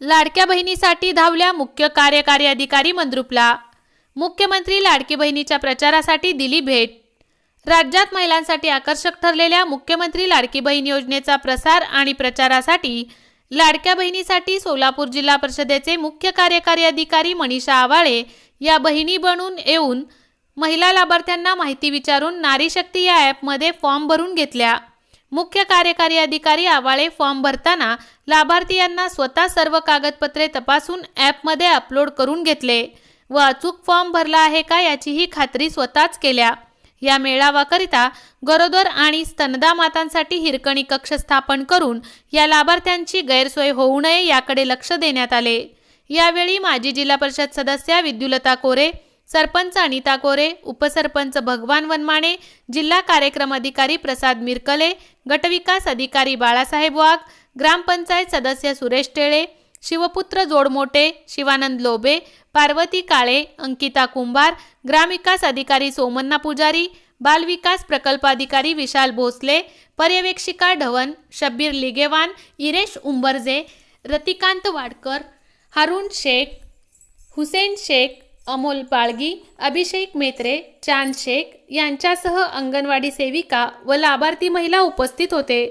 लाडक्या बहिणीसाठी धावल्या मुख्य कार्यकारी अधिकारी मंद्रुपला. मुख्यमंत्री लाडकी बहिणीच्या प्रचारासाठी दिली भेट. राज्यात महिलांसाठी आकर्षक ठरलेल्या मुख्यमंत्री लाडकी बहीण योजनेचा प्रसार आणि प्रचारासाठी लाडक्या बहिणीसाठी सोलापूर जिल्हा परिषदेचे मुख्य कार्यकारी अधिकारी मनीषा आवाळे या बहिणी बनून येऊन महिला लाभार्थ्यांना माहिती विचारून नारी शक्ती या ॲपमध्ये फॉर्म भरून घेतल्या. मुख्य कार्यकारी अधिकारी आवाळे फॉर्म भरताना लाभार्थी यांना स्वतः सर्व कागदपत्रे तपासून ॲपमध्ये अपलोड करून घेतले. व अचूक फॉर्म भरला आहे का याचीही खात्री स्वतःच केल्या. या मेळावाकरिता गरोदर आणि स्तनदा मातांसाठी हिरकणी कक्ष स्थापन करून या लाभार्थ्यांची गैरसोय होऊ नये याकडे लक्ष देण्यात आले. यावेळी माजी जिल्हा परिषद सदस्या विद्युलता कोरे सरपंच अनिता कोरे उपसरपंच भगवान वनमाणे जिल्हा कार्यक्रम अधिकारी प्रसाद मिरकले गटविकास अधिकारी बाळासाहेब वाघ ग्रामपंचायत सदस्य सुरेश टेळे शिवपुत्र जोडमोटे शिवानंद लोबे पार्वती काळे अंकिता कुंभार ग्रामविकास अधिकारी सोमन्ना पुजारी बालविकास प्रकल्पाधिकारी विशाल भोसले पर्यवेक्षिका ढवन शब्बीर लिगेवान इरेश उंबरजे रतिकांत वाडकर हारून शेख हुसेन शेख अमोल बाळगी अभिषेक मेत्रे चांद शेख यांच्यासह अंगणवाडी सेविका व लाभार्थी महिला उपस्थित होते.